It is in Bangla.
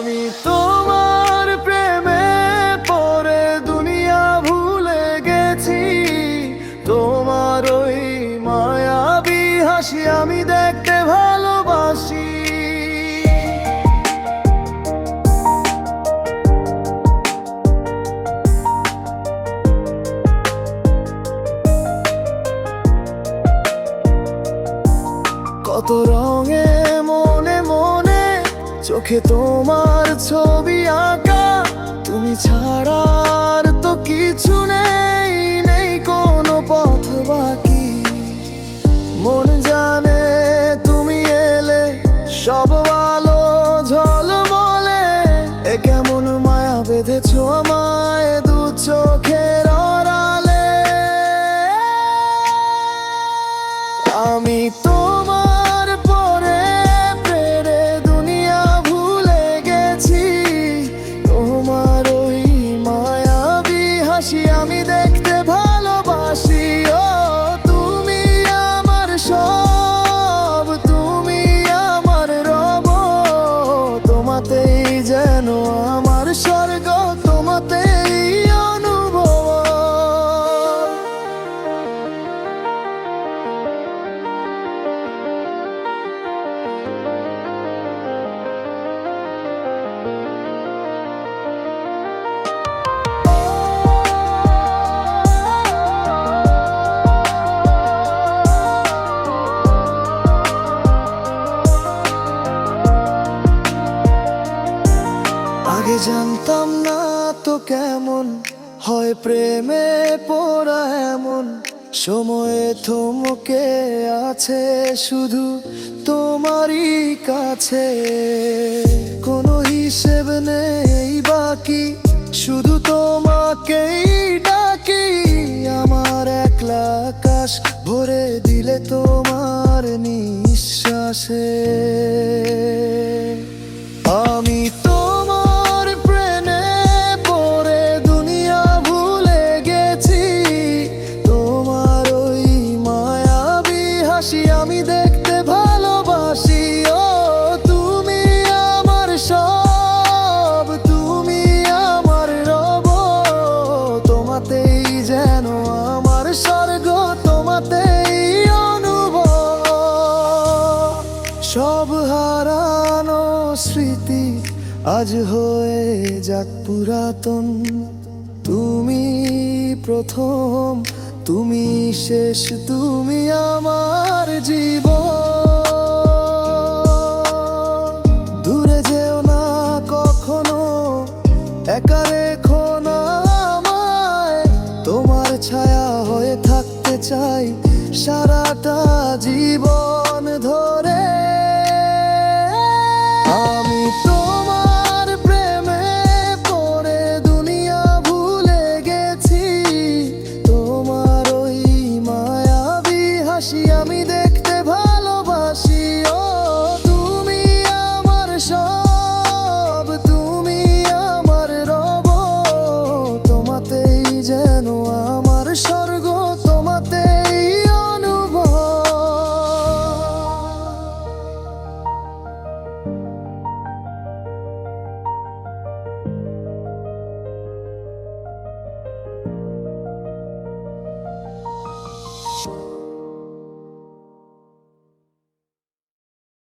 আমি তোমার প্রেমে পরে দুনিয়া ভুলে গেছি। তোমার ওই মায়াবী হাসি আমি দেখতে ভালোবাসি। কত রঙে মনে চোখে তোমার ছবি আঁকা তুমি ছাড়ার তো কিছু নেই। আগে জানতাম না তো কেমন হয় প্রেমে পড়া এমন। সময়ে থমকে আছে শুধু তোমারই কাছে। কোনো হিসেব নেই বাকি, শুধু তোমাকেই ডাকি। আমার একলা আকাশ ভরে দিলে তোমার নিঃশ্বাসে। স্মৃতি আজ হয়ে যাক পুরাতন। তুমি প্রথম, তুমি শেষ, তুমি আমার জীবন। দূরে যেও না কখনো, একা রেখো না আমায়। তোমার ছায়া হয়ে থাকতে চাই সারাটা জীবন